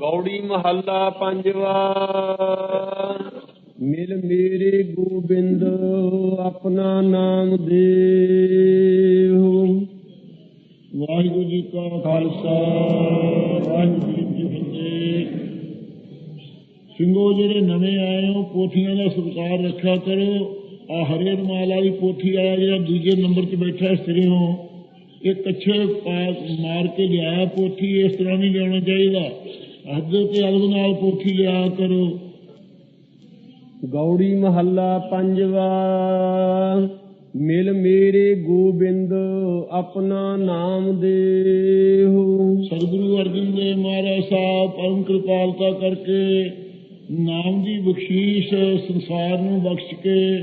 ਗੌੜੀ ਮਹੱਲਾ ਪੰਜਵਾ। ਮਿਲ ਮੇਰੇ ਗੋਬਿੰਦ, ਆਪਣਾ ਨਾਮ ਦੇਹੁ ਵਾਹਿਗੁਰੂ ਜੀ ਕਾ ਖਾਲਸਾ, ਵਾਹਿਗੁਰੂ ਜੀ ਕੀ ਫਤਿਹ। ਸਿੰਘੋ, ਜਿਹੜੇ ਨਵੇਂ ਆਏ ਹੋ, ਪੋਥੀਆਂ ਦਾ ਸਤਿਕਾਰ ਰੱਖਿਆ ਕਰੋ। ਆ ਹਰੇ ਰਮਾਲ ਵਾਲੀ ਪੋਥੀ ਵਾਲਾ ਜਿਹੜਾ ਦੂਜੇ ਨੰਬਰ 'ਤੇ ਬੈਠਾ ਇਸਤਰੀ ਹੋ ਇਹ ਕੱਛੇ ਮਾਰ ਕੇ ਲਿਆਇਆ, ਪੋਥੀ ਇਸ ਤਰ੍ਹਾਂ ਨਹੀਂ ਲਿਆਉਣਾ ਚਾਹੀਦਾ। ਹੱਦ ਤੇ ਅਲਗ ਨਾਲ ਪੋਥੀ ਲਿਆ ਕਰੋ। ਗੌੜੀ ਮਹੱਲਾ ਪੰਜਵਾ ਮਿਲ ਮੇਰੇ ਗੋਬਿੰਦ ਆਪਣਾ ਨਾਮ ਦੇਹੁ। ਸਤਿਗੁਰੂ ਅਰਜਨ ਦੇਵ ਮਹਾਰਾਜ ਸਾਹਿਬ ਪਰਮ ਕਿਰਪਾਲਤਾ ਕਰਕੇ ਨਾਮ ਦੀ ਬਖਸ਼ੀਸ਼ ਸੰਸਾਰ ਨੂੰ ਬਖਸ਼ ਕੇ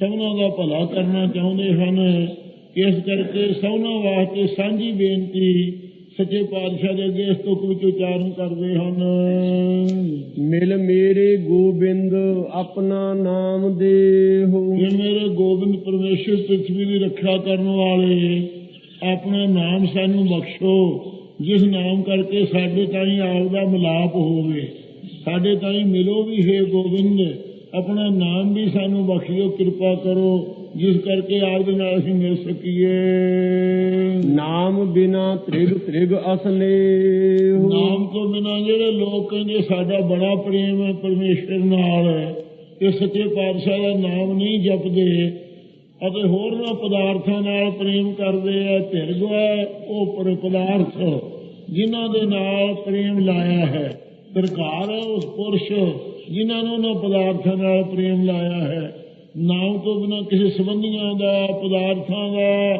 ਸਭਨਾਂ ਦਾ ਭਲਾ ਕਰਨਾ ਚਾਹੁੰਦੇ ਹਨ। ਇਸ ਕਰਕੇ ਸਭਨਾਂ ਵਾਸਤੇ ਸਾਂਝੀ ਬੇਨਤੀ ਸੱਚੇ ਪਾਤਸ਼ਾਹ ਦੇ ਅੱਗੇ ਇਸ ਤੁਕ ਵਿੱਚ ਉਚਾਰਨ ਕਰਦੇ ਹਨ। ਮਿਲ ਮੇਰੇ ਗੋਬਿੰਦ ਆਪਣਾ ਨਾਮ ਦੇਹੁ। ਇਹ ਮੇਰੇ ਗੋਬਿੰਦ ਪਰਮੇਸ਼ਰ ਪ੍ਰਿਥਵੀ ਦੀ ਰੱਖਿਆ ਕਰਨ ਵਾਲੇ ਆਪਣਾ ਨਾਮ ਸਾਨੂੰ ਬਖਸ਼ੋ ਜਿਸ ਨਾਮ ਕਰਕੇ ਸਾਡੇ ਤਾਈਂ ਆਪ ਦਾ ਮਿਲਾਪ ਹੋਵੇ ਸਾਡੇ ਤਾਈਂ ਮਿਲੋ ਵੀ ਹੈ ਗੋਬਿੰਦ। ਆਪਣਾ ਨਾਮ ਵੀ ਸਾਨੂੰ ਬਖਸ਼ਿਓ ਕਿਰਪਾ ਕਰੋ ਜਿਸ ਕਰਕੇ ਆਪ ਦੇ ਨਾਲ ਅਸੀਂ ਮਿਲ ਸਕੀਏ। ਨਾਮ ਬਿਨਾ ਤ੍ਰਿਗ ਤ੍ਰਿਗ ਅਸਨੇਹੁ ਨਾਮ ਤੋਂ ਬਿਨਾਂ ਜਿਹੜੇ ਲੋਕ ਕਹਿੰਦੇ ਸਾਡਾ ਬੜਾ ਪ੍ਰੇਮ ਹੈ ਪਰਮੇਸ਼ਰ ਨਾਲ ਇਹ ਸੱਚੇ ਪਾਤਸ਼ਾਹ ਦਾ ਨਾਮ ਨਹੀਂ ਜਪਦੇ ਅਤੇ ਹੋਰਨਾਂ ਪਦਾਰਥਾਂ ਨਾਲ ਪ੍ਰੇਮ ਕਰਦੇ ਆ ਧਿਰਗ ਹੈ ਉਹ ਪਰ ਪਦਾਰਥ ਜਿਨ੍ਹਾਂ ਦੇ ਨਾਲ ਪ੍ਰੇਮ ਲਾਇਆ ਹੈ। ਸਰਕਾਰ ਹੈ ਉਸ ਪੁਰਸ਼ ਜਿਨ੍ਹਾਂ ਨੂੰ ਉਹਨਾਂ ਪਦਾਰਥਾਂ ਨਾਲ ਪ੍ਰੇਮ ਲਾਇਆ ਹੈ ਨਾਮ ਤੋਂ ਬਿਨਾਂ ਕਿਸੇ ਸੰਬੰਧੀਆਂ ਦਾ, ਪਦਾਰਥਾਂ ਦਾ,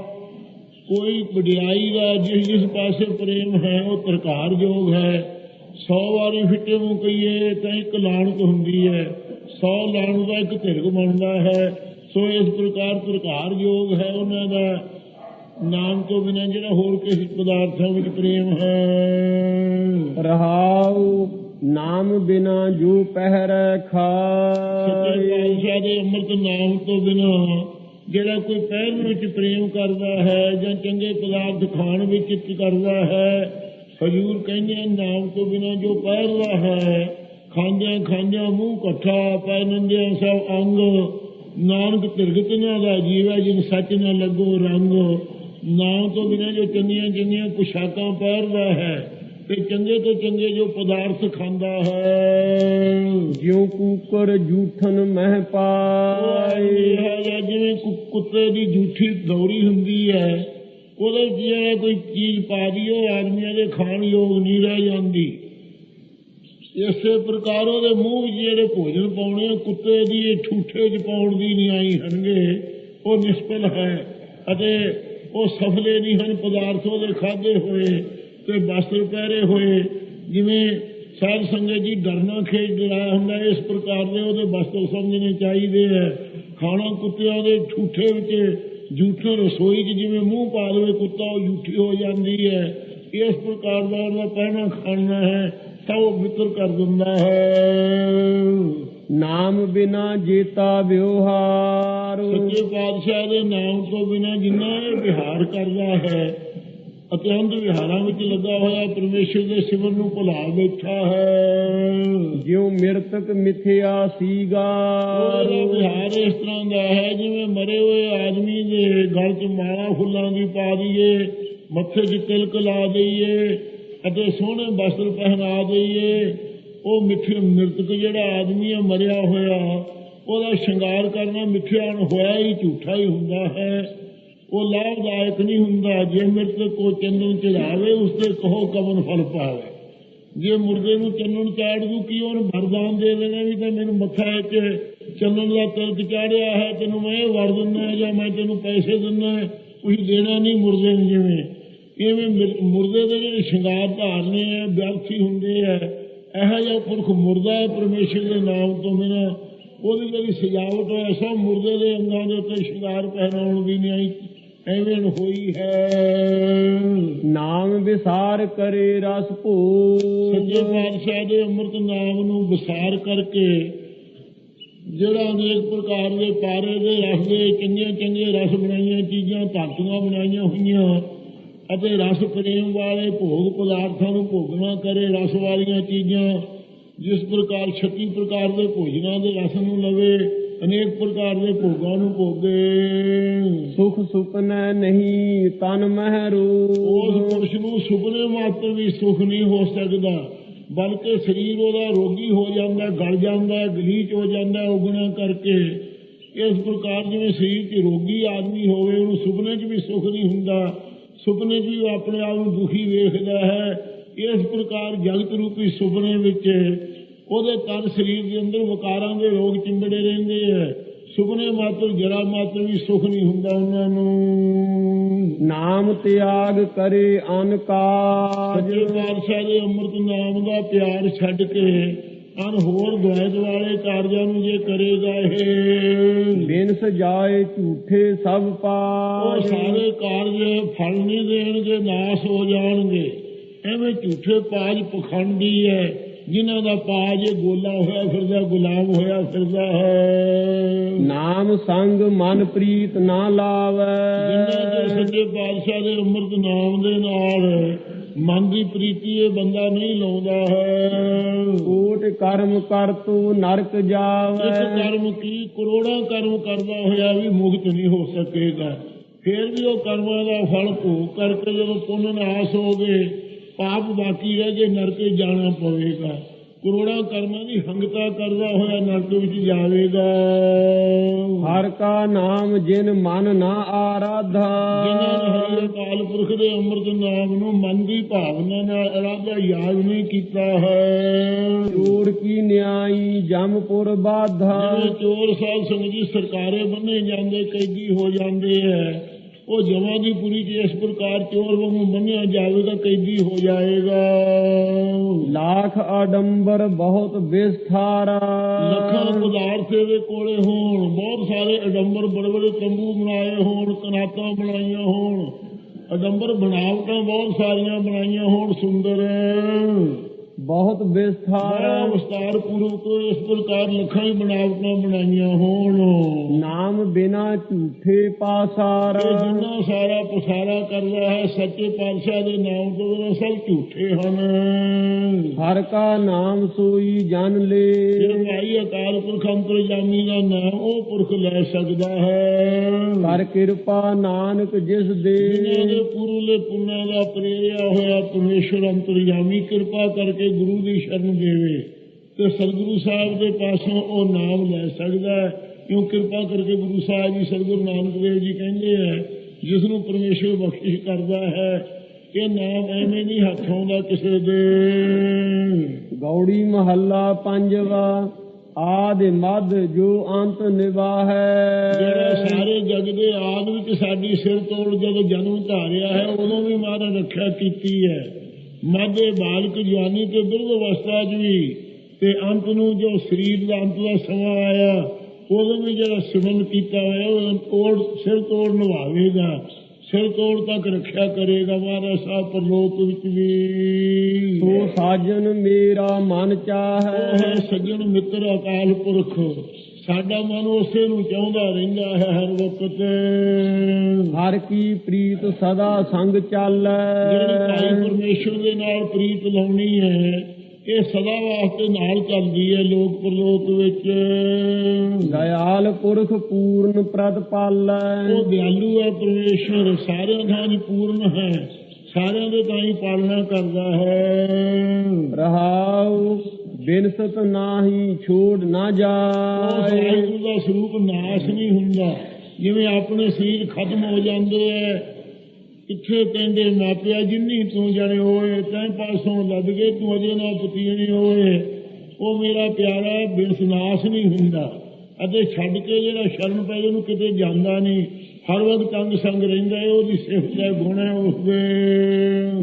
ਕੋਈ ਵਡਿਆਈ ਦਾ, ਜਿਸ ਜਿਸ ਪਾਸੇ ਪ੍ਰੇਮ ਹੈ, ਉਹ ਤਰਕਾਰ ਹੈ। 100 ਵਾਰੀ ਫਿੱਟੇ ਮੂੰਹ ਕਹੀਏ ਤਾਂ ਇੱਕ ਲਾਣਤ ਹੁੰਦੀ ਹੈ। 100 ਲਾਣ ਦਾ ਇੱਕ ਧਿਰਗ ਬਣਦਾ ਹੈ। ਸੋ ਇਸ ਪ੍ਰਕਾਰ ਤਰਕਾਰ ਯੋਗ ਹੈ ਉਹਨਾਂ ਦਾ। ਨਾਮ ਤੋਂ ਬਿਨਾਂ ਜਿਹੜਾ ਹੋਰ ਕਿਸੇ ਪਦਾਰਥਾਂ ਵਿੱਚ ਪ੍ਰੇਮ ਹੈ। ਰਹਾਉ ਨਾਮ ਬਿਨਾ ਜੋ ਪਹਿਰੈ ਸੱਚੇ ਖਾਏ ਪਾਤਸ਼ਾਹ ਦੇ ਅੰਮ੍ਰਿਤ ਨਾਮ ਤੋਂ ਬਿਨਾਂ ਜਿਹੜਾ ਕੋਈ ਪਹਿਰ ਵਿੱਚ ਪ੍ਰੇਮ ਕਰਦਾ ਹੈ ਜਾਂ ਚੰਗੇ ਪਦਾਰਥ ਖਾਣ ਵਿੱਚ ਕਰਦਾ ਹੈ, ਹਜੂਰ ਕਹਿੰਦੇ ਨਾਮ ਤੋਂ ਬਿਨਾਂ ਜੋ ਪਹਿਰਦਾ ਹੈ, ਖਾਂਦਿਆਂ ਖਾਂਦਿਆਂ ਮੂੰਹ ਕੱਠਾ ਪੈ ਨੰਦਿਆਂ ਸਭ ਅੰਗ, ਨਾਨਕ ਤਿਰਗਤ ਨਾ ਦਾ ਜੀਵਾ ਜਿਨ ਸੱਚ ਨਾ ਲੱਗੋ ਰੰਗ, ਨਾਮ ਤੋਂ ਬਿਨਾਂ ਜੋ ਚੰਗੀਆਂ ਚੰਗੀਆਂ ਪੁਸ਼ਾਕਾਂ ਪਹਿਰਦਾ ਹੈ ਤੇ ਚੰਗੇ ਤੋਂ ਚੰਗੇ ਜੋ ਪਦਾਰਥ ਖਾਂਦਾ ਹੈ। ਜਿਉ ਕੂਕਰ ਜੂਠਨ ਮਹਿ ਪਾਏ। ਹੈ ਜਿਵੇਂ ਕੁੱਤੇ ਦੀ ਝੂਠੀ ਦੌਰੀ ਹੁੰਦੀ ਹੈ ਉਹਦੇ ਜਿਹੜਾ ਕੋਈ ਚੀਜ਼ ਪਾ ਦੀ ਉਹ ਆਦਮੀਆਂ ਦੇ ਖਾਣ ਯੋਗ ਨਹੀਂ ਰਹਿ ਜਾਂਦੀ। ਇਸੇ ਪ੍ਰਕਾਰ ਉਹਦੇ ਮੂੰਹ ਵਿੱਚ ਜਿਹੜੇ ਭੋਜਨ ਪਾਉਣੇ ਕੁੱਤੇ ਦੀ ਇਹ ਠੂਠੇ 'ਚ ਪਾਉਣ ਦੀ ਨਹੀਂ ਆਈ ਹਨਗੇ ਉਹ ਨਿਸਪਲ ਹੈ ਅਤੇ ਉਹ ਸਫਲੇ ਨਹੀਂ ਹਨ ਪਦਾਰਥ ਉਹਦੇ ਖਾਦੇ ਹੋਏ। ਤੇ ਵਸਤਰ ਪਹਿਰੇ ਹੋਏ ਜਿਵੇਂ ਸਾਧ ਸੰਗਤ ਜੀ ਡਰਨਾ ਖੇਜ ਡਰਾਇਆ ਹੁੰਦਾ ਇਸ ਪ੍ਰਕਾਰ ਦੇ ਉਹਦੇ ਵਸਤਰ ਸਮਝਣੇ ਚਾਹੀਦੇ ਹੈ ਖਾਣਾ ਕੁੱਤਿਆਂ ਦੇ ਠੂਠੇ ਵਿੱਚ ਝੂਠੇ ਰਸੋਈ 'ਚ ਜਿਵੇਂ ਮੂੰਹ ਪਾ ਲਵੇ ਕੁੱਤਾ ਉਹ ਝੂਠੀ ਹੋ ਜਾਂਦੀ ਹੈ। ਇਸ ਪ੍ਰਕਾਰ ਦਾ ਉਹਦਾ ਪਹਿਨਾ ਖਾਣਾ ਹੈ ਤਾਂ ਉਹ ਮਿੱਤਰ ਕਰ ਦਿੰਦਾ ਹੈ। ਨਾਮ ਬਿਨਾ ਜੀਤਾ ਵਿਵਹਾਰ। ਸੱਚੇ ਪਾਤਸ਼ਾਹ ਦੇ ਨਾਮ ਤੋਂ ਬਿਨਾਂ ਜਿੰਨਾ ਇਹ ਵਿਹਾਰ ਕਰਦਾ ਹੈ ਅਤੇ ਅੰਧ ਵਿਹਾਰਾਂ ਵਿੱਚ ਲੱਗਾ ਹੋਇਆ ਪਰਮੇਸ਼ਰ ਦੇ ਸਿਮਰਨ ਨੂੰ ਭੁਲਾ ਬੈਠਾ ਹੈ। ਜਿਉ ਮਿਰਤਕ ਮਿਥਿਆ ਸੀਗਾਰ ਉਹਦਾ ਵਿਹਾਰ ਇਸ ਤਰ੍ਹਾਂ ਦਾ ਹੈ ਜਿਵੇਂ ਮਰੇ ਹੋਏ ਆਦਮੀ ਦੇ ਗਲ 'ਚ ਮਾਲਾ ਫੁੱਲਾਂ ਦੀ ਪਾ ਦਈਏ ਮੱਥੇ 'ਚ ਤਿਲਕ ਲਾ ਦਈਏ ਅਤੇ ਸੋਹਣੇ ਵਸਤਰ ਪਹਿਨਾ ਦਈਏ। ਉਹ ਮਿੱਠੇ ਮ੍ਰਿਤਕ ਜਿਹੜਾ ਆਦਮੀ ਹੈ ਮਰਿਆ ਹੋਇਆ ਉਹਦਾ ਸ਼ਿੰਗਾਰ ਕਰਨਾ ਮਿੱਠਿਆ ਹੋਇਆ ਹੀ ਝੂਠਾ ਹੀ ਹੁੰਦਾ ਹੈ। ਉਹ ਲਾਭਦਾਇਕ ਨਹੀਂ ਹੁੰਦਾ ਜੇ ਮਿਰਤਕ ਕੋ ਚੰਦਨ ਚੜਾਵੇ ਉਸ ਤੇ ਕਹੋ ਕਮਨ ਫਲ ਪਾਵੇ ਜੇ ਮੁਰਗੇ ਨੂੰ ਚੰਨਣ ਚਾੜ ਦੂ ਕੀ ਉਹਨੂੰ ਵਰਦਾਨ ਦੇ ਦੇਣਾ ਵੀ ਤਾਂ ਮੈਨੂੰ ਮੱਥਾ ਵਿੱਚ ਚੰਨਣ ਦਾ ਤਿਲਕ ਚਾੜਿਆ ਹੈ ਤੈਨੂੰ ਮੈਂ ਇਹ ਵਰ ਦਿੰਦਾ ਜਾਂ ਮੈਂ ਤੈਨੂੰ ਪੈਸੇ ਦਿੰਦਾ ਕੁਝ ਦੇਣਾ ਨਹੀਂ ਮੁਰਗੇ ਨੂੰ ਜਿਵੇਂ ਇਵੇਂ ਮਿਰ- ਮੁਰਦੇ ਦੇ ਜਿਹੜੇ ਸ਼ਿੰਗਾਰ ਧਾਰਨੇ ਆ ਵਿਅਰਥੀ ਹੁੰਦੇ ਆ ਇਹੋ ਜਿਹਾ ਪੁਰਖ ਮੁਰਦਾ ਹੈ ਪਰਮੇਸ਼ਰ ਦੇ ਨਾਮ ਤੋਂ ਬਿਨਾਂ ਉਹਦੀ ਜਿਹੜੀ ਸਜਾਵਟ ਹੈ ਸਭ ਮੁਰਦੇ ਦੇ ਅੰਗਾਂ ਦੇ ਉੱਤੇ ਸ਼ਿੰਗਾਰ ਪਹਿਨਾਉਣ ਦੀ ਨਹੀਂ ਆਈ ਐਵੇਂ ਹੋਈ ਹੈ। ਨਾਮ ਵਿਸਾਰ ਕਰੇ ਰਸ ਸੱਚੇ ਭੋਗ ਪਾਤਸ਼ਾਹ ਦੇ ਅੰਮ੍ਰਿਤ ਨਾਮ ਨੂੰ ਵਿਸਾਰ ਕਰਕੇ ਜਿਹੜਾ ਅਨੇਕ ਪ੍ਰਕਾਰ ਦੇ ਪਾਰੇ ਦੇ ਰਸ ਦੇ ਚੰਗੀਆਂ ਚੰਗੀਆਂ ਰਸ ਬਣਾਈਆਂ ਚੀਜ਼ਾਂ ਧਾਤੂਆਂ ਬਣਾਈਆਂ ਹੋਈਆਂ ਅਤੇ ਰਸ ਪ੍ਰੇਮ ਵਾਲੇ ਭੋਗ ਪਦਾਰਥਾਂ ਨੂੰ ਭੋਗਣਾ ਕਰੇ ਰਸ ਵਾਲੀਆਂ ਚੀਜ਼ਾਂ ਜਿਸ ਪ੍ਰਕਾਰ 36 ਪ੍ਰਕਾਰ ਦੇ ਭੋਜਨਾਂ ਦੇ ਰਸ ਨੂੰ ਲਵੇ ਅਨੇਕ ਪ੍ਰਕਾਰ ਦੇ ਭੋਗਾਂ ਨੂੰ ਭੋਗੇ। ਸੁਖ ਸੁਪਨੈ ਨਹੀਂ ਤਨ ਮਹਿ ਉਸ ਪੁਰਸ਼ ਨੂੰ ਸੁਪਨੇ ਮਾਤਰ ਵੀ ਸੁਖ ਨਹੀਂ ਹੋ ਸਕਦਾ ਬਲਕਿ ਸਰੀਰ ਉਹਦਾ ਰੋਗੀ ਹੋ ਜਾਂਦਾ ਗਲ ਜਾਂਦਾ ਗਲੀਚ ਹੋ ਜਾਂਦਾ ਉਗਣਾ ਕਰਕੇ। ਇਸ ਪ੍ਰਕਾਰ ਜਿਵੇਂ ਸਰੀਰ 'ਚ ਰੋਗੀ ਆਦਮੀ ਹੋਵੇ ਉਹਨੂੰ ਸੁਪਨੇ 'ਚ ਵੀ ਸੁਖ ਨਹੀਂ ਹੁੰਦਾ ਸੁਪਨੇ 'ਚ ਵੀ ਆਪਣੇ ਆਪ ਨੂੰ ਦੁਖੀ ਵੇਖਦਾ ਹੈ। ਇਸ ਪ੍ਰਕਾਰ ਜਗਤ ਰੂਪੀ ਸੁਪਨੇ ਵਿੱਚ ਉਹਦੇ ਤਨ ਸਰੀਰ ਦੇ ਅੰਦਰ ਵਿਕਾਰਾਂ ਦੇ ਰੋਗ ਚਿੰਬੜੇ ਰਹਿੰਦੇ ਹੈ ਸੁਪਨੇ ਮਾਤਰ ਜਰਾ ਮਾਤਰ ਵੀ ਸੁਖ ਨਹੀਂ ਹੁੰਦਾ ਉਹਨਾਂ ਨੂੰ। ਨਾਮ ਤਿਆਗ ਕਰੇ ਅਨਕਾਜ। ਸੱਚੇ ਪਾਤਸ਼ਾਹ ਦੇ ਅੰਮ੍ਰਿਤ ਨਾਮ ਦਾ ਪਿਆਰ ਛੱਡ ਕੇ ਅਨ ਹੋਰ ਦੁਆਇਤ ਵਾਲੇ ਕਾਰਜਾਂ ਨੂੰ ਜੇ ਕਰੇਗਾ ਇਹ ਬਿਨ ਸਜਾਏ ਝੂਠੇ ਸਭ ਉਹ ਪਾਜ ਸਾਰੇ ਕਾਰਜ ਫਲ ਨਹੀਂ ਦੇਣਗੇ ਨਾਸ ਹੋ ਜਾਣਗੇ। ਐਵੇਂ ਝੂਠੇ ਪਾਜ ਪਖੰਡੀ ਹੈ ਜਿਨ੍ਹਾਂ ਦਾ ਪਾਜ ਗੋਲਾ ਹੋਇਆ ਫਿਰਦਾ ਗੁਲਾਮ ਹੋਇਆ ਫਿਰਦਾ ਹੈ। ਨਾਮ ਸੰਗ ਮਨ ਪ੍ਰੀਤ ਨਾ ਜਿਨ੍ਹਾਂ ਦੇ ਲਾਵੈ ਸੱਚੇ ਪਾਤਸ਼ਾਹ ਦੇ ਅੰਮ੍ਰਿਤ ਨਾਮ ਦੇ ਨਾਲ ਮਨ ਦੀ ਪ੍ਰੀਤੀ ਇਹ ਬੰਦਾ ਨਹੀਂ ਲਾਉਂਦਾ ਹੈ। ਕੋਟ ਕਰਮ ਕਰ ਤੂੰ ਨਰਕ ਜਾਵੈ। ਕਰਮ ਕੀ ਕਰੋੜਾਂ ਕਰਮ ਕਰਦਾ ਹੋਇਆ ਵੀ ਮੁਕਤ ਨਹੀਂ ਹੋ ਸਕੇਗਾ। ਫਿਰ ਵੀ ਉਹ ਕਰਮਾਂ ਦਾ ਫਲ ਭੋਗ ਕਰਕੇ ਜਦੋਂ ਪੁੰਨ ਨਾਸ ਹੋ ਗਏ ਪਾਪ ਬਾਕੀ ਰਹਿ ਗਏ ਨਰਕੇ ਜਾਣਾ ਪਵੇਗਾ। ਕਰੋੜਾਂ ਕਰਮਾਂ ਦੀ ਹੰਗਤਾ ਕਰਦਾ ਹੋਇਆ ਨਰਕ ਵਿੱਚ ਜਾਵੇਗਾ। ਹਰ ਕਾ ਨਾਮ ਜਿਨ ਮਨ ਨਾ ਜਿਨ੍ਹਾਂ ਨੇ ਆਰਾਧਾ ਹਰੀ ਅਕਾਲ ਪੁਰਖ ਦੇ ਅੰਮ੍ਰਿਤ ਨਾਮ ਨੂੰ ਮਨ ਦੀ ਭਾਵਨਾ ਨਾਲ ਅਰਾਧਾ ਯਾਦ ਨਹੀਂ ਕੀਤਾ ਹੈ। ਚੋਰ ਕੀ ਨਿਆਈ ਜਮਪੁਰ ਬਾਧਾ। ਜਿਵੇਂ ਚੋਰ ਸਾਧ ਸੰਗਤ ਜੀ ਸਰਕਾਰੇ ਬੰਨੇ ਜਾਂਦੇ ਕੈਦੀ ਹੋ ਜਾਂਦੇ ਹੈ। ਉਹ ਜਮਾਂ ਦੀ ਪੂਰੀ ਚ ਇਸ ਪ੍ਰਕਾਰ ਚੋਰ ਵਾਂਗੂ ਬੰਨਿਆ ਜਾਵੇਗਾ ਕੈਦੀ ਹੋ ਜਾਏਗਾ। ਲੱਖ ਆਡੰਬਰ ਬਹੁਤ ਵਿਸਥਾਰਾ ਲੱਖਾਂ ਪਦਾਰਥ ਦੇ ਕੋਲੇ ਹੋਣ ਬਹੁਤ ਸਾਰੇ ਅਡੰਬਰ ਬੜੇ ਬੜੇ ਤੰਬੂ ਬਣਾਏ ਹੋਣ ਕਨਾਤਾਂ ਬਣਾਈਆਂ ਹੋਣ। ਅਡੰਬਰ ਬਣਾਵਟਾਂ ਬਹੁਤ ਸਾਰੀਆਂ ਬਣਾਈਆਂ ਹੋਣ ਸੁੰਦਰ। ਬਹੁਤ ਵਿਸਥਾਰਾ ਸਾਰਾ ਵਿਸਤਾਰ ਪੂਰਵਕ ਇਸ ਪ੍ਰਕਾਰ ਲੱਖਾਂ ਹੀ ਬਣਾਵਟਾਂ ਬਣਾਈਆਂ ਹੋਣ। ਨਾਮ ਬਿਨਾ ਝੂਠੇ ਪਾਸਾਰਾ। ਜਿੰਨਾ ਸਾਰਾ ਪਸਾਰਾ ਕਰਦਾ ਹੈ ਸੱਚੇ ਪਾਤਸ਼ਾਹ ਦੇ ਨਾਮ ਤੋਂ ਬਿਨਾਂ ਸਭ ਝੂਠੇ ਹਨ। ਹਰ ਕਾ ਨਾਮ ਸੋਈ ਜਨ ਲੇ। ਜੇ ਭਾਈ ਅਕਾਲ ਪੁਰਖ ਅੰਤਰਜਾਮੀ ਦਾ ਨਾਮ ਉਹ ਪੁਰਖ ਲੈ ਸਕਦਾ ਹੈ। ਕਰ ਕਿਰਪਾ ਨਾਨਕ ਜਿਸ ਦੇ। ਜਿਨ੍ਹਾਂ ਦੇ ਪੂਰਲੇ ਪੁੰਨਾਂ ਦਾ ਪ੍ਰੇਰਿਆ ਹੋਇਆ ਪਰਮੇਸ਼ਰ ਅੰਤਰਜਾਮੀ ਕਿਰਪਾ ਕਰਕੇ ਗੁਰੂ ਦੀ ਸ਼ਰਨ ਦੇਵੇ ਤੇ ਸਤਿਗੁਰੂ ਸਾਹਿਬ ਦੇ ਪਾਸੋਂ ਉਹ ਨਾਮ ਲੈ ਸਕਦਾ ਹੈ। ਕਿਉਂ ਕਿਰਪਾ ਕਰਕੇ ਗੁਰੂ ਸਾਹਿਬ ਜੀ ਸਤਿਗੁਰੂ ਨਾਨਕ ਦੇਵ ਜੀ ਕਹਿੰਦੇ ਹੈ ਜਿਸ ਨੂੰ ਪਰਮੇਸ਼ਰ ਬਖਸ਼ਿਸ਼ ਕਰਦਾ ਹੈ ਇਹ ਨਾਮ ਐਵੇਂ ਨਹੀਂ ਹੱਥ ਆਉਂਦਾ ਕਿਸੇ ਦੇ। ਗੌੜੀ ਮਹੱਲਾ ਪੰਜਵਾ ਆਦ ਮਦ ਜੋ ਅੰਤ ਜਿਹੜਾ ਨਿਵਾਹੈ ਸਾਰੇ ਜਗ ਦੇ ਆਦ ਵਿੱਚ ਸਾਡੀ ਸਿਰ ਤੋੜ ਜਦੋਂ ਜਨਮ ਧਾਰਿਆ ਹੈ ਉਦੋਂ ਵੀ ਮਹਾਰਾਜ ਰੱਖਿਆ ਕੀਤੀ ਹੈ। ਮਾਦੇ ਬਾਲਕ ਜਵਾਨੀ ਤੇ ਬਿਰਧ ਅਵਸਥਾ 'ਚ ਵੀ ਤੇ ਅੰਤ ਨੂੰ ਜੋ ਸਰੀਰ ਦਾ ਅੰਤ ਦਾ ਸਮਾਂ ਆਇਆ ਉਦੋਂ ਵੀ ਜਿਹੜਾ ਸਿਮਰਨ ਕੀਤਾ ਹੋਇਆ ਉਹ ਤੋੜ ਸਿਰ ਤੋੜ ਨਿਭਾਵੇਗਾ। ਸਿਰ ਤੋੜ ਤੱਕ ਰੱਖਿਆ ਕਰੇਗਾ ਮਹਾਰਾਜ ਸਾਹਿਬ ਪਰਲੋਕ ਵਿੱਚ ਵੀ। ਸੋ ਸਾਜਨ ਮੇਰਾ ਮਨ ਚਾਹੈ। ਹੈ ਸੱਜਣ ਮਿੱਤਰ ਅਕਾਲ ਪੁਰਖ। ਸਾਡਾ ਮਨ ਉਸੇ ਨੂੰ ਚਾਹੁੰਦਾ ਰਹਿੰਦਾ ਹੈ ਹਰ ਵਕਤ। ਹਰ ਕੀ ਪ੍ਰੀਤ ਸਦਾ ਸੰਗ ਚਾਲੈ। ਜਿਹੜੀ ਭਾਈ ਪਰਮੇਸ਼ਰ ਦੇ ਨਾਲ ਪ੍ਰੀਤ ਲਾਉਣੀ ਹੈ ਇਹ ਸਦਾ ਵਾਸਤੇ ਨਾਲ ਚੱਲਦੀ ਹੈ ਲੋਕ ਪਰਲੋਕ ਵਿੱਚ। ਦਇਆਲ ਪੁਰਖ ਪੂਰਨ ਪ੍ਰਤਪਾਲੈ ਉਹ ਦਿਆਲੂ ਹੈ ਪਰਮੇਸ਼ਰ ਸਾਰਿਆਂ ਦਾ ਪੂਰਨ ਹੈ ਸਾਰਿਆਂ ਦੇ ਤਾਂ ਹੀ ਪਾਲਣਾ ਕਰਦਾ ਹੈ। ਰਹਾਉ ਬਿਨਸਤ ਨਾਹੀ ਛੋੜ ਨਾ ਜਾਏ। ਵਾਹਿਗੁਰੂ ਦਾ ਸਰੂਪ ਨਾਸ਼ ਨਹੀਂ ਹੁੰਦਾ। ਜਿਵੇਂ ਆਪਣੇ ਸਰੀਰ ਖਤਮ ਹੋ ਜਾਂਦੇ ਐ ਕਿੱਥੇ ਕਹਿੰਦੇ ਮਾਪਿਆ ਜਿੰਨੀ ਤੂੰ ਜਾਣੇ ਹੋਏ, ਤੈਂ ਪਾਸੋਂ ਲੱਦ ਗਏ ਤੂੰ ਅਜੇ ਨਾ ਪਤੀਣੀ ਹੋਏ। ਉਹ ਮੇਰਾ ਪਿਆਰਾ ਬਿਨ ਨਾਸ ਨਹੀਂ ਹੁੰਦਾ। ਅਤੇ ਛੱਡ ਕੇ ਜਿਹੜਾ ਸ਼ਰਮ ਪੈ ਉਹਨੂੰ ਕਿਤੇ ਜਾਂਦਾ ਨਹੀਂ। ਹਰ ਵਕਤ ਤੰਗ ਸੰਗ ਰਹਿੰਦਾ ਹੈ ਉਹਦੀ ਸਿਫਤ ਹੈ ਗੁਣ ਹੈ ਉਸਦੇ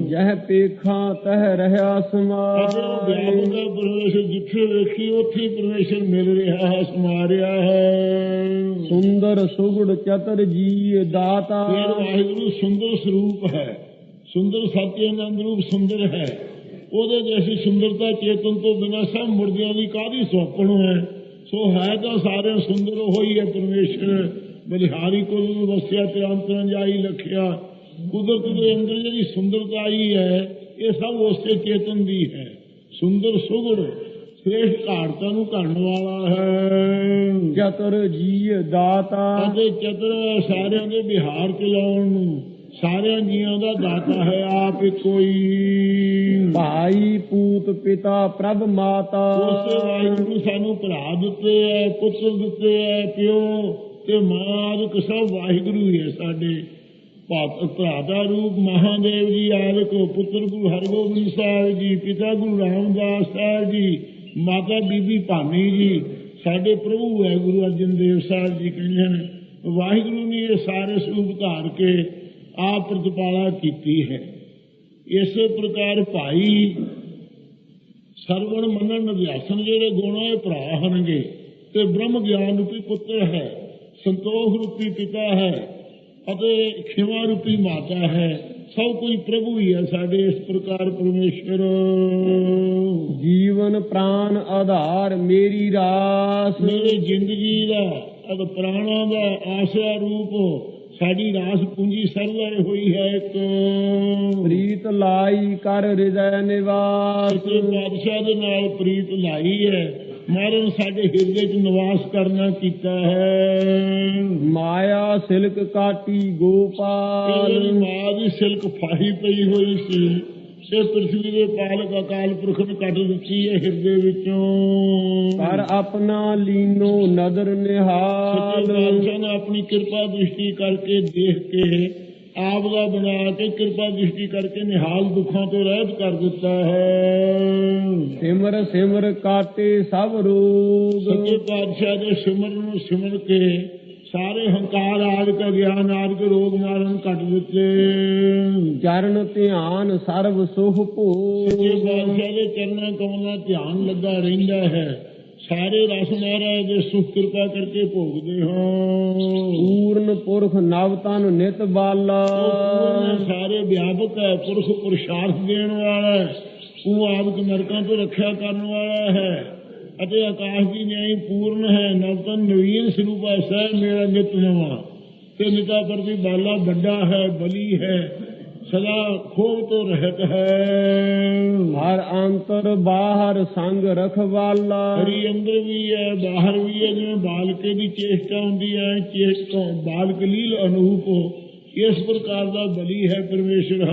ਜਹ ਪੇਖਾਂ ਤਹ ਰਹਾ ਵਿਆਪਕ ਹੈ ਪਰਮੇਸ਼ਰ ਜਿੱਥੇ ਵੇਖੀ ਉੱਥੇ ਪਰਮੇਸ਼ਰ ਮਿਲ ਰਿਹਾ ਹੈ ਸਮਾ ਰਿਹਾ ਹੈ। ਸੁੰਦਰ ਸੁਗੜ ਚਤਰ ਜੀ ਦਾਤਾ। ਫਿਰ ਵਾਹਿਗੁਰੂ ਸੁੰਦਰ ਸਰੂਪ ਹੈ ਸੁੰਦਰ ਸਤਿਆਨੰਦ ਰੂਪ ਸੁੰਦਰ ਹੈ। ਉਹਦੇ ਜੈਸੀ ਸੁੰਦਰਤਾ ਚੇਤਨ ਤੋਂ ਬਿਨਾਂ ਸਭ ਮੁਰਦਿਆਂ ਦੀ ਕਾਦੀ ਸੌਪਣ ਹੈ? ਸੋ ਹੈ ਤਾਂ ਸਾਰੇ ਸੁੰਦਰ ਹੋਈ ਹੈ ਪਰਮੇਸ਼ਰ। ਬਲਿਹਾਰੀ ਕੋਲ ਵਸਿਆ ਤੇ ਅੰਤਰਾਂ ਜਾਈ ਲਖਿਆ ਕੁਦਰਤ ਦੇ ਅੰਦਰ ਜਿਹੜੀ ਸੁੰਦਰਤਾ ਆਈ ਹੈ ਇਹ ਸਭ ਉਸੇ ਚੇਤਨ ਦੀ ਹੈ। ਸੁੰਦਰ ਸੁਗੜ ਸ੍ਰੇਸ਼ਟ ਘਾੜਤਾ ਨੂੰ ਘੜਨ ਵਾਲਾ ਹੈ। ਚਤੁਰ ਜੀ ਦਾਤਾ। ਅਤੇ ਚਤੁਰ ਸਾਰਿਆਂ ਦੇ ਵਿਹਾਰ ਚਲਾਉਣ ਨੂੰ ਸਾਰਿਆਂ ਜੀਆਂ ਦਾ ਦਾਤਾ ਹੈ ਆਪ ਕੋਈ ਭਾਈ ਪੂਤ ਪਿਤਾ ਪ੍ਰਭ ਮਾਤਾ। ਉਸੇ ਵਾਹਿਗੁਰੂ ਸਾਨੂੰ ਭਰਾ ਦਿੱਤੇ ਐ ਪੁੱਤਰ ਦਿੱਤੇ ਐ ਪਿਓ ਤੇ ਮਾਂ ਆਦਿਕ ਸਭ ਵਾਹਿਗੁਰੂ ਹੀ ਹੈ ਸਾਡੇ। ਭਰਾ ਦਾ ਰੂਪ ਮਹਾਦੇਵ ਜੀ, ਆਦਿਕ ਪੁੱਤਰ ਗੁਰੂ ਹਰਗੋਬਿੰਦ ਸਾਹਿਬ ਜੀ, ਪਿਤਾ ਗੁਰੂ ਰਾਮਦਾਸ ਸਾਹਿਬ ਜੀ, ਮਾਤਾ ਬੀਬੀ ਭਾਨੀ ਜੀ, ਸਾਡੇ ਪ੍ਰਭੂ ਹੈ ਗੁਰੂ ਅਰਜਨ ਦੇਵ ਸਾਹਿਬ ਜੀ ਕਹਿੰਦੇ ਨੇ। ਵਾਹਿਗੁਰੂ ਨੇ ਇਹ ਸਾਰੇ ਸਰੂਪ ਧਾਰ ਕੇ ਆਪ ਪ੍ਰਤਪਾਲਾ ਕੀਤੀ ਹੈ। ਇਸੇ ਪ੍ਰਕਾਰ ਭਾਈ ਸਰਵਣ ਮੰਨਣ ਨਿਧਿਆਸਨ ਜਿਹੜੇ ਗੁਣ ਆ ਭਰਾ ਹਨਗੇ ਤੇ ਬ੍ਰਹਮ ਗਿਆਨ ਰੂਪੀ ਪੁੱਤਰ ਹੈ। ਸੰਤੋਖ ਰੂਪੀ ਪਿਤਾ ਹੈ ਅਤੇ ਖਿਮਾ ਰੂਪੀ ਮਾਤਾ ਹੈ। ਸਭ ਕੁਝ ਪ੍ਰਭੂ ਹੀ ਹੈ ਸਾਡੇ ਇਸ ਪ੍ਰਕਾਰ ਪਰਮੇਸ਼ਰ। ਜੀਵਨ ਪ੍ਰਾਨ ਆਧਾਰ ਮੇਰੀ ਰਾਸ। ਮੇਰੇ ਜ਼ਿੰਦਗੀ ਦਾ ਅਦ ਪ੍ਰਾਣਾ ਦਾ ਆਸਿਆ ਰੂਪ ਸਾਡੀ ਰਾਸ ਪੂੰਜੀ ਸਰਲੇ ਹੋਈ ਹੈ ਇੱਕ। ਪ੍ਰੀਤ ਲਾਈ ਕਰ ਹਿਰਦੈ ਨਿਵਾਸ। ਪਾਤਸ਼ਾਹ ਦੇ ਨਾਲ ਪ੍ਰੀਤ ਲਾਈ ਹੈ। ਮਹਾਰਾਜ ਸਾਡੇ ਹਿਰਦੇ 'ਚ ਨਿਵਾਸ ਕਰਨਾ ਕੀਤਾ ਹੈ। ਮਾਇਆ ਸਿਲਕ ਕਾਟੀ ਗੋਪਾਲ। ਮਾਂ ਦੀ ਸਿਲਕ ਫਾਹੀ ਪਈ ਹੋਈ ਸੀ। ਇਹ ਪ੍ਰਿਥਵੀ ਦੇ ਪਾਲਕ ਅਕਾਲ ਪੁਰਖ ਨੇ ਕੱਢ ਦਿੱਤੀ ਹੈ ਹਿਰਦੇ ਵਿੱਚੋਂ। ਕਰ ਆਪਣਾ ਲੀਨੋ ਨਦਰ ਸੱਚੇ ਨਿਹਾਲ ਪਾਤਸ਼ਾਹ ਨੇ ਆਪਣੀ ਕਿਰਪਾ ਦ੍ਰਿਸ਼ਟੀ ਕਰਕੇ ਦੇਖ ਕੇ ਆਪ ਦਾ ਬਣਾ ਕੇ ਕਿਰਪਾ ਦ੍ਰਿਸ਼ਟੀ ਕਰਕੇ ਨਿਹਾਲ ਦੁੱਖਾਂ ਤੋਂ ਰਹਿਤ ਕਰ ਦਿੱਤਾ ਹੈ। ਸਿਮਰ ਸਿਮਰ ਕਾਟੇ ਸਭ ਰੋਗ। ਸੱਚੇ ਪਾਤਸ਼ਾਹ ਦੇ ਸਿਮਰਨ ਨੂੰ ਸਿਮਰ ਕੇ ਸਾਰੇ ਹੰਕਾਰ ਆਦਿਕ ਗਿਆਨ ਆਦਿਕ ਰੋਗ ਮਾਰਨ ਕੱਟ ਦਿੱਤੇ। ਚਰਨ ਧਿਆਨ ਸਰਬ ਸੁਖ ਸੱਚੇ ਭੋਗ ਪਾਤਸ਼ਾਹ ਦੇ ਚਰਨਾਂ ਕਮਲਾਂ ਧਿਆਨ ਲੱਗਾ ਰਹਿੰਦਾ ਹੈ। ਸਾਰੇ ਰਸ ਮਹਾਰਾਜ ਦੇ ਸੁਖ ਕਿਰਪਾ ਕਰਕੇ ਭੋਗਦੇ ਹਾਂ। ਪੁਰਖ ਨਵ ਤਨ ਨਿਤ ਬਾਲਾ। ਸਾਰੇ ਵਿਆਪਕ ਹੈ, ਪੁਰਖ ਪੁਰਸ਼ਾਰਥ ਦੇਣ ਵਾਲਾ ਹੈ। ਉਹ ਆਦਿਕ ਨਰਕਾਂ ਤੋਂ ਰੱਖਿਆ ਕਰਨ ਵਾਲਾ ਹੈ ਅਤੇ ਆਕਾਸ਼ ਦੀ ਨਿਆਈ ਪੂਰਨ ਹੈ। ਨਵਤਨ ਨਵੀਨ ਸਰੂਪ ਐਸਾ ਮੇਰਾ ਨਿਤ ਨਵਾਂ। ਤੇ ਨਿਤਾ ਪ੍ਰਤੀ ਬਾਲਾ ਵੱਡਾ ਹੈ, ਬਲੀ ਹੈ। ਸਦਾ ਖੋਬ ਤੋਂ ਰਹਿਤ ਹੈ। ਹਰ ਅੰਤਰ ਬਾਹਰ ਸੰਗ ਰਖਵਾਲਾ। ਹਰੀ ਅੰਦਰ ਵੀ ਹੈ ਬਾਹਰ ਵੀ ਹੈ ਜਿਵੇਂ ਬਾਲਕੇ ਦੀ ਚੇਸ਼ਟਾ ਹੁੰਦੀ ਹੈ ਚੇਸ਼ਟਾ ਬਾਲਕ ਲੀਲ ਅਨੂਪ ਇਸ ਪ੍ਰਕਾਰ ਦਾ ਬਲੀ ਹੈ ਪਰਮੇਸ਼ਰ।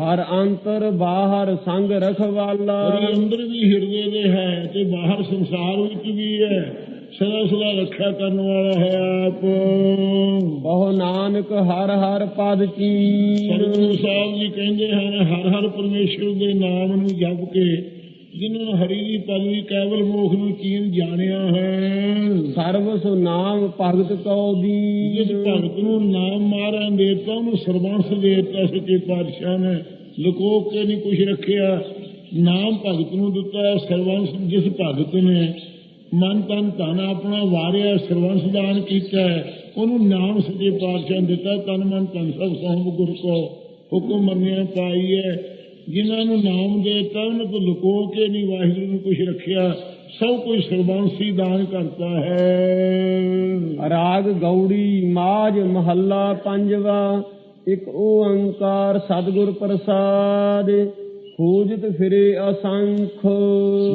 ਹਰ ਅੰਤਰ ਬਾਹਰ ਸੰਗ ਰਖਵਾਲਾ। ਹਰੀ ਅੰਦਰ ਵੀ ਹਿਰਦੇ ਦੇ ਹੈ ਤੇ ਬਾਹਰ ਸੰਸਾਰ ਵਿੱਚ ਵੀ ਹੈ। ਸਦਾ ਸਦਾ ਰੱਖਿਆ ਕਰਨ ਵਾਲਾ ਹੈ ਆਪ। ਬਹੁ ਨਾਨਕ ਹਰ ਹਰ ਪਦ ਚੀਨ ਸਤਿਗੁਰੂ ਸਾਹਿਬ ਜੀ ਕਹਿੰਦੇ ਹਨ ਹਰ ਹਰ ਪਰਮੇਸ਼ਰ ਦੇ ਨਾਮ ਨੂੰ ਜਪ ਕੇ ਜਿਨ੍ਹਾਂ ਹਰੀ ਦੀ ਪਦਵੀ ਕੇਵਲ ਮੋਖ ਨੂੰ ਚੀਨ ਜਾਣਿਆ ਹੈ। ਸਰਬ ਸੁ ਨਾਮ ਭਗਤ ਕਉ ਜਿਸ ਦੀਨ ਭਗਤ ਨੂੰ ਨਾਮ ਮਾਰਾਂ ਦੇਤਾ ਉਹਨੂੰ ਸਰਬੰਸ ਦੇਤਾ ਸੱਚੇ ਪਾਤਸ਼ਾਹ ਨੇ। ਲੁਕੋ ਕੇ ਨਹੀਂ ਕੁਝ ਰੱਖਿਆ ਨਾਮ ਭਗਤ ਨੂੰ ਦਿੱਤਾ ਸਰਬੰਸ ਜਿਸ ਭਗਤ ਨੇ। ਮਨ ਤਨ ਧਨ ਆਪਣਾ ਵਾਰਿਆ ਸਰਬੰਸ ਦਾਨ ਕੀਤਾ ਉਹਨੂੰ ਨਾਮ ਸੱਚੇ ਪਾਤਸ਼ਾਹ ਦਿੱਤਾ, ਤਨ ਮਨ ਧਨ ਸਭ ਸੌਂਪ ਗੁਰ ਕੋ ਹੁਕਮ ਮੰਨਿਆ ਪਾਈ ਜਿਨ੍ਹਾਂ ਨੂੰ ਨਾਮ ਦੇਤਾ ਉਹਨਾਂ ਤੋਂ ਲੁਕੋ ਕੇ ਨਹੀਂ, ਵਾਹਿਗੁਰੂ ਨੂੰ ਕੁਝ ਰੱਖਿਆ, ਸਭ ਕੁਝ ਸਰਬੰਸੀ ਦਾਨ ਕਰਤਾ ਹੈ। ਰਾਗ ਗੌੜੀ ਮਾਜ ਮਹੱਲਾ ਪੰਜਵਾ, ਇੱਕ ਓੰਕਾਰ ਸਤਿਗੁਰ ਪ੍ਰਸਾਦ। ਖੋਜਤ ਫਿਰੇ ਅਸੰਖ।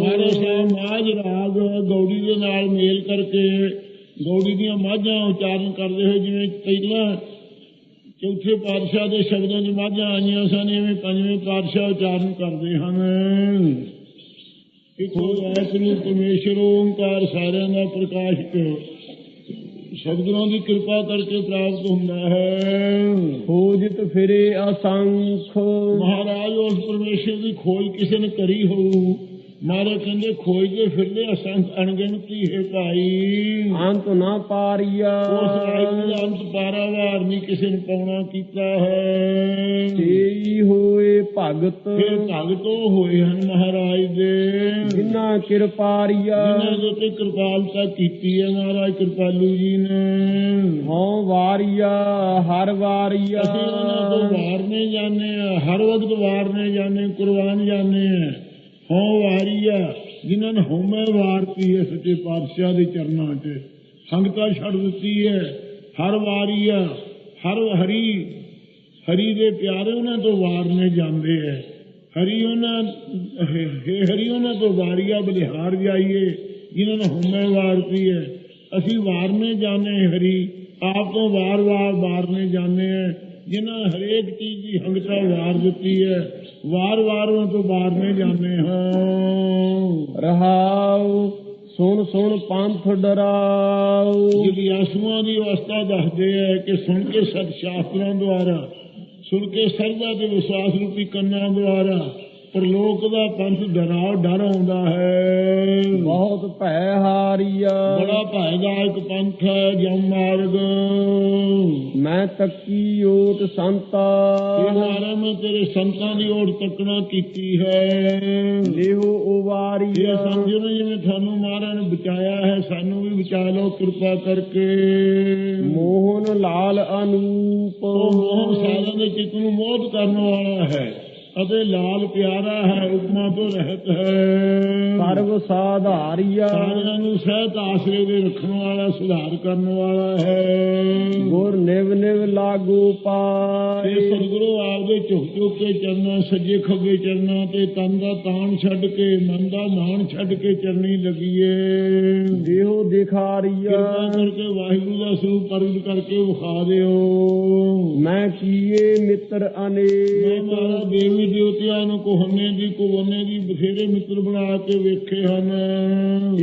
ਮਾਰੇ ਸਾਹਿਬ ਰਾਗ, ਗੌੜੀ ਦੇ ਨਾਲ ਮੇਲ ਕਰਕੇ ਗੌੜੀ ਦੀਆਂ ਮਾਝਾਂ ਉਚਾਰਨ ਕਰਦੇ ਹੋਏ, ਜਿਵੇਂ ਪਹਿਲਾਂ ਚੌਥੇ ਪਾਤਸ਼ਾਹ ਦੇ ਸ਼ਬਦਾਂ 'ਚ ਮਾਝਾਂ ਆਈਆਂ ਸਨ ਐਵੇਂ ਪੰਜਵੇਂ ਪਾਤਸ਼ਾਹ ਉਚਾਰਨ ਕਰਦੇ ਹਨ। ਇੱਕ ਹੋਇਆ ਸ੍ਰੀ ਪਰਮੇਸ਼ਰ, ਓੰਕਾਰ ਸਾਰਿਆਂ ਦਾ ਪ੍ਰਕਾਸ਼ਕ ਸਤਿਗੁਰਾਂ ਦੀ ਕਿਰਪਾ ਕਰਕੇ ਪ੍ਰਾਪਤ ਹੁੰਦਾ ਹੈ। ਖੋਜਤ ਫਿਰੇ ਅਸੰਖ। ਮਹਾਰਾਜ ਉਸ ਪਰਮੇਸ਼ਰ ਦੀ ਖੋਜ ਕਿਸੇ ਨੇ ਕਰੀ ਹੋਊ। ਮਾਰੇ ਕਹਿੰਦੇ ਖੋਜਦੇ ਫਿਰਦੇ ਅਸੰਖ ਅਣਗਿਣਤੀ ਹੈ ਭਾਈ। ਅੰਤ ਨਾ ਪਾਰੀਆ। ਉਸ ਵਾਹਿਗੁਰੂ ਦਾ ਅੰਤ ਪਾਰਾਵਾਰ ਨਹੀਂ ਕਿਸੇ ਨੇ ਪਾਉਣਾ ਕੀਤਾ ਹੈ। ਤੇਈ ਹੋਏ ਭਗਤ। ਫਿਰ ਭਗਤੋ ਹੋਏ ਹਨ ਮਹਾਰਾਜ ਦੇ। ਜਿਨਾ ਕਿਰਪਾਰੀਆ ਜਿਨ੍ਹਾਂ ਦੇ ਉੱਤੇ ਕਿਰਪਾਲਤਾ ਕੀਤੀ ਹੈ ਮਹਾਰਾਜ ਕਿਰਪਾਲੂ ਜੀ ਨੇ। ਹਉ ਵਾਰੀਆ ਹਰ ਵਾਰੀਆ। ਅਸੀਂ ਉਹਨਾਂ ਤੋਂ ਵਾਰਨੇ ਜਾਂਦੇ ਆ ਹਰ ਵਕਤ ਵਾਰਨੇ ਜਾਂਦੇ ਕੁਰਬਾਨ ਜਾਂਦੇ ਆ ਹਉ ਵਾਰੀਆ ਜਿਨ੍ਹਾਂ ਨੇ ਹਉਮੈ ਵਾਰਤੀ ਹੈ ਸੱਚੇ ਪਾਤਸ਼ਾਹ ਦੇ ਚਰਨਾਂ 'ਚ। ਸੰਗਤਾਂ ਛੱਡ ਦਿੱਤੀ ਹੈ। ਹਰ ਵਾਰੀਆ ਹਰ ਹਰੀ। ਹਰੀ ਦੇ ਪਿਆਰੇ ਉਹਨਾਂ ਤੋਂ ਵਾਰਨੇ ਜਾਂਦੇ ਐ। ਹਰੀ ਉਹਨਾਂ, ਹੇ ਹਰੀ ਉਹਨਾਂ ਤੋਂ ਵਾਰੀਆ ਬਲਿਹਾਰ ਜਾਈਏ। ਜਿਨ੍ਹਾਂ ਨੂੰ ਹੁਮੇ ਵਾਰਤੀ ਹੈ। ਅਸੀਂ ਵਾਰਨੇ ਜਾਣੇ ਹਰੀ। ਆਪ ਤੋਂ ਵਾਰ-ਵਾਰ ਵਾਰਨੇ ਜਾਣੇ ਐ ਜਿਨ੍ਹਾਂ ਨੇ ਹਰੇਕ ਚੀਜ਼ ਦੀ ਹੰਗਤਾ ਵਾਰ ਦਿੱਤੀ ਹੈ। ਵਾਰ-ਵਾਰ ਉਹਨਾਂ ਤੋਂ ਵਾਰਨੇ ਜਾਣੇ ਹਾਂ। ਰਹਾਉ ਸੁਣ ਸੁਣ ਪੰਥ ਡਰਾਉ। ਜਿਹੜੀ ਆਸਮਾਂ ਦੀ ਅਵਸਥਾ ਦੱਸਦੇ ਹੈ ਕਿ ਸੁਣ ਕੇ ਸਤ ਸ਼ਾਸਤਰਾਂ ਦੁਆਰਾ ਸੁਣ ਕੇ ਸਰਦਾ ਤੇ ਵਿਸ਼ਵਾਸ ਰੂਪੀ ਕੰਨਾਂ ਦੁਆਰਾ ਪਰਲੋਕ ਦਾ ਪੰਥ ਡਰਾ ਡਰ ਆਉਂਦਾ ਹੈ। ਬਹੁਤ ਭੈ ਹਾਰੀਆ। ਬੜਾ ਭਾਇਦਾਇਕ ਪੰਥ ਹੈ ਜਮ ਮਾਰਗ। ਮੈਂ ਤੱਕੀ ਓਟ ਸੰਤਾ। ਇਹ ਮੈਂ ਤੇਰੇ ਸੰਤਾਂ ਦੀ ਓਟ ਤੱਕਣਾ ਕੀਤੀ ਹੈ। ਲਿਹੋ ਇਹ ਉਵਾਰੀਆ ਸਮਝੋ ਜਿਵੇਂ ਤੁਹਾਨੂੰ ਮਹਾਰਾਜ ਨੇ ਬਚਾਇਆ ਹੈ ਸਾਨੂੰ ਵੀ ਬਚਾ ਲਓ ਕਿਰਪਾ ਕਰਕੇ। ਮੋਹਨ ਲਾਲ ਅਨੂਪ। ਉਹ ਮੋਹ ਸਾਧਨ ਦੇ ਚਿੱਤ ਨੂੰ ਮੋਹ ਕਰਨ ਵਾਲਾ ਹੈ। ਅਤੇ ਲਾਲ ਪਿਆਰਾ ਹੈ ਉਪਮਾ ਤੋਂ ਰਹਿਤ ਹੈ। ਸਰਵ ਸਾਧਾਰੀਆ। ਸਾਰਿਆਂ ਨੂੰ ਸਹਿਤ ਆਸਰੇ ਦੇ ਰੱਖਣ ਵਾਲਾ ਸੁਧਾਰ ਕਰਨ ਵਾਲਾ ਹੈ। ਗੁਰ ਨਿਵ ਨਿਵ ਲਾਗੂ ਪਾਏ। ਸਤਿਗੁਰੂ ਆਪਦੇ ਝੁਕ ਝੁਕ ਕੇ ਚਰਨਾਂ ਸੱਜੇ ਖੱਬੇ ਚਰਨਾਂ ਤੇ ਤਨ ਦਾ ਤਾਣ ਛੱਡ ਕੇ ਮਨ ਦਾ ਮਾਣ ਛੱਡ ਕੇ ਚਰਨੀ ਲੱਗੀਏ। ਦੇਹੋ ਦਿਖਾਰੀਆ। ਕਿਰਪਾ ਕਰਕੇ ਵਾਹਿਗੁਰੂ ਦਾ ਸਰੂਪ ਪ੍ਰਗਟ ਕਰਕੇ ਵਿਖਾ ਦਿਓ। ਮੈਂ ਕੀਏ ਮਿੱਤਰ ਮੈਂ ਅਨੇਕ ਮਾਰਾ ਦੇਵੀ ਦੇਵਤਿਆਂ ਨੂੰ ਕੋਹਨੇ ਦੀ ਕੋਹਨੇ ਦੀ ਬਥੇਰੇ ਮਿੱਤਰ ਬਣਾ ਕੇ ਵੇਖੇ ਹਨ।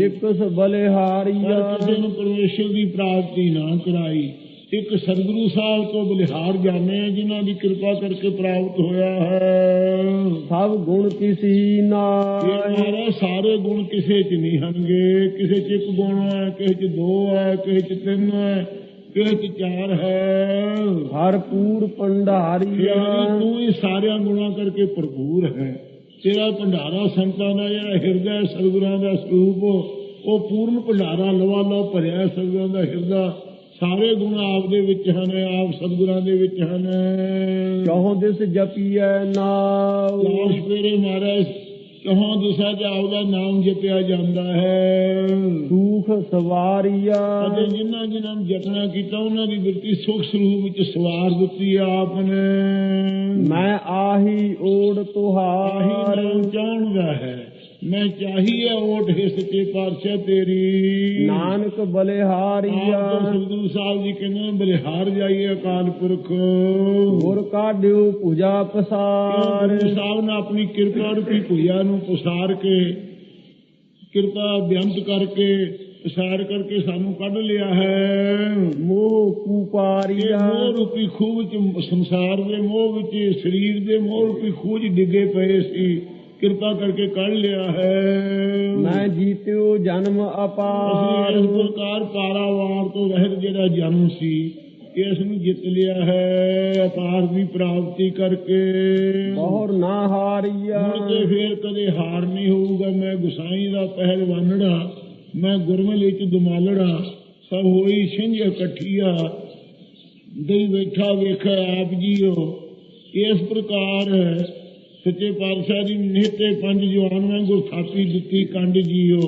ਇਕ ਪਰ ਬਲਿਹਾਰੀਆ ਕਿਸੇ ਨੂੰ ਪਰਮੇਸ਼ਰ ਦੀ ਪ੍ਰਾਪਤੀ ਨਾ ਕਰਾਈ। ਇੱਕ ਸਤਿਗੁਰੂ ਸਾਹਿਬ ਤੋਂ ਬਲਿਹਾਰ ਜਾਣੇ ਜਿਨ੍ਹਾਂ ਦੀ ਕਿਰਪਾ ਕਰਕੇ ਪ੍ਰਾਪਤ ਹੋਇਆ ਹੈ। ਸਭ ਗੁਣ ਕਿਸੀ ਮਾਰਾ ਸਾਰੇ ਗੁਣ ਕਿਸੇ ਚ ਨਹੀਂ ਹਨਗੇ। ਕਿਸੇ ਚ ਇੱਕ ਗੁਣ ਹੈ ਕਿਸੇ ਚ ਦੋ ਹੈ ਕਿਸੇ ਚ ਤਿੰਨ ਹੈ। ਕਿਸੇ ਚ ਚਾਰ ਹੈ। ਹਰ ਪੂਰ ਇਹ ਭੰਡਾਰੀਆ ਤੂੰ ਹੀ ਸਾਰਿਆਂ ਗੁਣਾਂ ਕਰਕੇ ਭਰਪੂਰ ਹੈ। ਤੇਰਾ ਭੰਡਾਰਾ ਸੰਤਾਂ ਦਾ ਜਿਹੜਾ ਹਿਰਦਾ ਹੈ, ਸਤਿਗੁਰਾਂ ਦਾ ਸਰੂਪ। ਉਹ ਪੂਰਨ ਭੰਡਾਰਾ ਲਵਾ ਲੋ ਭਰਿਆ ਹੈ ਸਤਿਗੁਰਾਂ ਦਾ ਹਿਰਦਾ। ਸਾਰੇ ਗੁਣ ਆਪ ਦੇ ਵਿੱਚ ਹਨ ਆਪ ਸਤਿਗੁਰਾਂ ਦੇ ਵਿੱਚ ਹਨ। ਕਹੋ ਦਿਸ ਜਪੀਐ ਨਾਉ ਲਾਸ਼ ਫੇਰੇ ਮਹਾਰਾਜ ਕਹਾਂ ਦਿਸ਼ਾ ਚ ਆਪਦਾ ਨਾਮ ਜਪਿਆ ਜਾਂਦਾ ਹੈ। ਸੂਖ ਸਵਾਰੀਆ। ਅਤੇ ਜਿਨ੍ਹਾਂ ਜਿਨ੍ਹਾਂ ਜਤਨਾ ਕੀਤਾ ਉਹਨਾਂ ਦੀ ਬਿਰਤੀ ਸੁਖ ਸਰੂਪ ਵਿੱਚ ਸਵਾਰ ਦਿੱਤੀ ਆਪ ਨੇ ਮੈਂ ਆਹੀ ਓੜ ਆਹੀ ਤੁਹਾਰ। ਨਾਮ ਚਾਹੁੰਦਾ ਹੈ। ਮੈਂ ਚਾਹੀਏ ਓਟ ਹੈ ਸੱਚੇ ਪਾਤਸ਼ਾਹ ਤੇਰੀ। ਨਾਨਕ ਬਲਿਹਾਰੀਆ। ਸਤਿਗੁਰੂ ਸਾਹਿਬ ਜੀ ਕਹਿੰਦੇ ਬਲਿਹਾਰ ਜਾਈਏ ਅਕਾਲ ਪੁਰਖ। ਗੁਰ ਕਾਢਿਓ ਪੂਜਾ ਪਸਾਰ। ਸਾਹਿਬ ਨੇ ਆਪਣੀ ਕਿਰਪਾ ਰੂਪੀ ਭੁਜਾ ਨੂੰ ਪਸਾਰ ਕੇ ਕਿਰਪਾ ਬਿਆੰਤ ਕਰਕੇ ਪਸਾਰ ਕਰਕੇ ਸਾਨੂੰ ਕੱਢ ਲਿਆ ਹੈ। ਮੋਹ ਕੂਪਾਰੀਆ। ਮੋਹ ਰੂਪੀ ਖੂਹ ਵਿੱਚ ਸੰਸਾਰ ਦੇ ਮੋਹ ਵਿੱਚ ਸਰੀਰ ਦੇ ਮੋਹ ਰੂਪੀ ਖੂਹ 'ਚ ਡਿੱਗੇ ਪਏ ਸੀ। ਕਿਰਪਾ ਕਰਕੇ ਕੱਢ ਲਿਆ ਹੈ। ਮੈਂ ਜੀਤਿਓ ਜਨਮ ਅਸੀਂ ਅਪਾਰ ਇਸ ਪ੍ਰਕਾਰ ਪਾਰਾਵਾਰ ਤੋਂ ਰਹਿਤ ਜਿਹੜਾ ਜਨਮ ਸੀ ਇਸ ਨੂੰ ਜਿੱਤ ਲਿਆ ਹੈ ਅਪਾਰ ਦੀ ਪ੍ਰਾਪਤੀ ਕਰਕੇ। ਬਹੁਰ ਨਾ ਹਾਰੀਆ ਮੁੜ ਕੇ ਫੇਰ ਕਦੇ ਹਾਰ ਨਹੀਂ ਹੋਊਗਾ। ਮੈਂ ਗੁਸਾਈ ਦਾ ਪਹਿਲਵਾਨੜਾ ਮੈਂ ਗੁਰਮਲ ਵਿੱਚ ਦੁਮਾਲੜਾ ਸਭ ਹੋਈ ਸਿੰਝ ਇਕੱਠੀਆ। ਦਈ ਬੈਠਾ ਵੇਖਿਆ ਆਪ ਜੀਓ। ਇਸ ਪ੍ਰਕਾਰ ਸੱਚੇ ਪਾਤਸ਼ਾਹ ਦੀ ਨਿਹਤੇ ਪੰਜ ਜਵਾਨ ਵਾਂਗੂ ਥਾਪੀ ਦਿੱਤੀ, ਕੰਡ ਜੀਓ।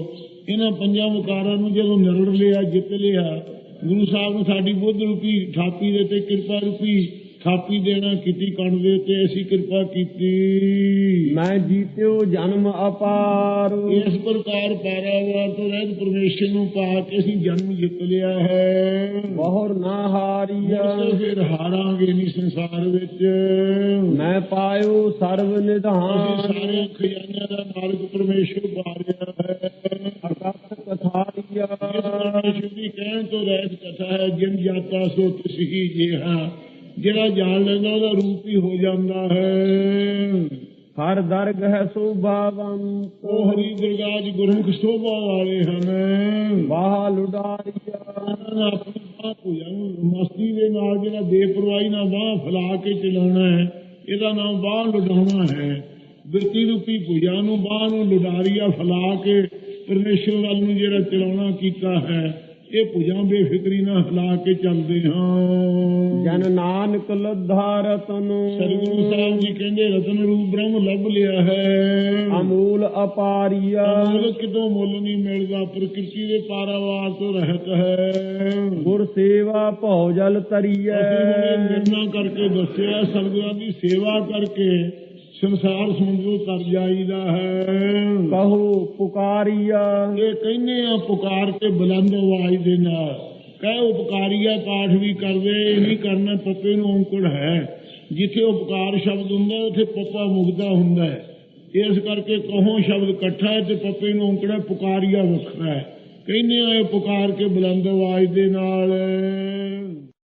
ਇਹਨਾਂ ਪੰਜਾਂ ਵਕਾਰਾਂ ਨੂੰ ਜਦੋਂ ਨਿਰੜ ਲਿਆ, ਜਿੱਤ ਲਿਆ, ਗੁਰੂ ਸਾਹਿਬ ਨੇ ਸਾਡੀ ਬੁੱਧ ਰੂਪੀ ਥਾਪੀ ਦੇ ਤੇ ਕਿਰਪਾ ਰੂਪੀ ਥਾਪੀ ਦੇਣਾ ਕੀਤੀ ਕੰਡ ਦੇ ਤੇ ਅਸੀਂ ਕਿਰਪਾ ਕੀਤੀ। ਮੈਂ ਜੀਤਿਓ ਜਨਮ ਅਪਾਰ। ਇਸ ਪ੍ਰਕਾਰ ਪਾਰਾਵਾਰ ਤੋਂ ਰਹਿਤ ਪਰਮੇਸ਼ਰ ਨੂੰ ਪਾ ਕੇ ਅਸੀਂ ਜਨਮ ਜਿੱਤ ਲਿਆ ਹੈ। ਬਹੁਰ ਨਾ ਹਾਰੀਆ ਫਿਰ ਹਾਰਾਂਗੇ ਨਹੀਂ ਸੰਸਾਰ ਵਿੱਚ। ਮੈਂ ਪਾਇਓ ਸਰਵ ਨਿਧਾਨ। ਸਾਰੇ ਖਜ਼ਾਨਿਆਂ ਦਾ ਮਾਲਕ ਪਰਮੇਸ਼ਰ ਬਾਰਿਆ ਹੈ। ਅਕਥ ਕਥਾਰੀਆ ਇਸ ਪਰਮੇਸ਼ਰ ਦੀ ਕਹਿਣ ਤੋਂ ਰਹਿਤ ਕਥਾ ਹੈ ਜਿਨ ਜਾਤਾ ਸੋ ਤੁਸੀਂ ਜਿਹਾ। ਜਿਹੜਾ ਜਾਣ ਲੈਂਦਾ ਉਹਦਾ ਰੂਪ ਹੀ ਹੋ ਜਾਂਦਾ ਹੈ। ਹਰ ਦਰਗ ਹੈ ਸੋਭਾਵੰਤ ਉਹ ਹਰੀ ਦਰਗਾਹ 'ਚ ਗੁਰਮੁਖ ਸੋਭਾ ਵਾਲੇ ਹਨ। ਬਾਹ ਲੁਡਾਰੀਆ ਆਪਣੀ ਬਾਹ ਭੁਜਾ ਮਸਤੀ ਦੇ ਨਾਲ ਜਿਹੜਾ ਬੇਪਰਵਾਹੀ ਨਾਲ ਬਾਹ ਫੈਲਾ ਕੇ ਚਲਾਉਣਾ ਹੈ ਇਹਦਾ ਨਾਮ ਬਾਹ ਲੁਡਾਉਣਾ ਹੈ। ਬਿਰਤੀ ਰੂਪੀ ਭੁਜਾ ਨੂੰ ਬਾਹ ਨੂੰ ਲੁਡਾਰੀਆ ਫੈਲਾ ਕੇ ਪਰਮੇਸ਼ਰ ਵੱਲ ਨੂੰ ਜਿਹੜਾ ਚਲਾਉਣਾ ਕੀਤਾ ਹੈ ਇਹ ਭੁਜਾਂ ਬੇਫਿਕਰੀ ਨਾਲ ਹਿਲਾ ਕੇ ਚੱਲਦੇ ਹਾਂ। ਜਨ ਨਾਨਕ ਲੱਧਾ ਰਤਨ ਸਤਿਗੁਰੂ ਸਾਹਿਬ ਜੀ ਕਹਿੰਦੇ ਰਤਨ ਰੂਪ ਬ੍ਰਹਮ ਲੱਭ ਲਿਆ ਹੈ। ਅਮੂਲ ਅਪਾਰੀਆ। ਮੁੱਲ ਕਿਤੋਂ ਮੁੱਲ ਨਹੀਂ ਮਿਲਦਾ ਪ੍ਰਕਿਰਤੀ ਦੇ ਪਾਰਾਵਾਰ ਤੋਂ ਰਹਿਤ ਹੈ। ਗੁਰ ਸੇਵਾ ਭਉ ਜਲ ਤਰੀਐ। ਅਸੀਂ ਹੁਣ ਨਿਰਣਾ ਕਰਕੇ ਦੱਸਿਆ ਸਤਿਗੁਰਾਂ ਦੀ ਸੇਵਾ ਕਰਕੇ ਸੰਸਾਰ ਸਮੁੰਦਰੋਂ ਤਰ ਜਾਈਦਾ ਹੈ। ਕਹੋ ਪੁਕਾਰੀਆ। ਇਹ ਕਹਿੰਦੇ ਆ ਪੁਕਾਰ ਕੇ ਬੁਲੰਦ ਆਵਾਜ਼ ਦੇ ਨਾਲ। ਕਹੇ ਉਪਕਾਰੀਆ ਪਾਠ ਵੀ ਕਰਦੇ ਇਹ ਨਹੀਂ ਕਰਨਾ ਪੱਪੇ ਨੂੰ ਔਂਕੜ ਹੈ। ਜਿੱਥੇ ਉਪਕਾਰ ਸ਼ਬਦ ਹੁੰਦਾ ਉੱਥੇ ਪੱਪਾ ਮੁਗਦਾ ਹੁੰਦਾ ਹੈ। ਇਸ ਕਰਕੇ ਕਹੋ ਸ਼ਬਦ ਇਕੱਠਾ ਹੈ ਤੇ ਪੱਪੇ ਨੂੰ ਔਂਕੜਾ ਪੁਕਾਰੀਆ ਵੱਖਰਾ ਹੈ। ਕਹਿੰਦੇ ਆ ਪੁਕਾਰ ਕੇ ਬੁਲੰਦ ਆਵਾਜ਼ ਦੇ ਨਾਲ।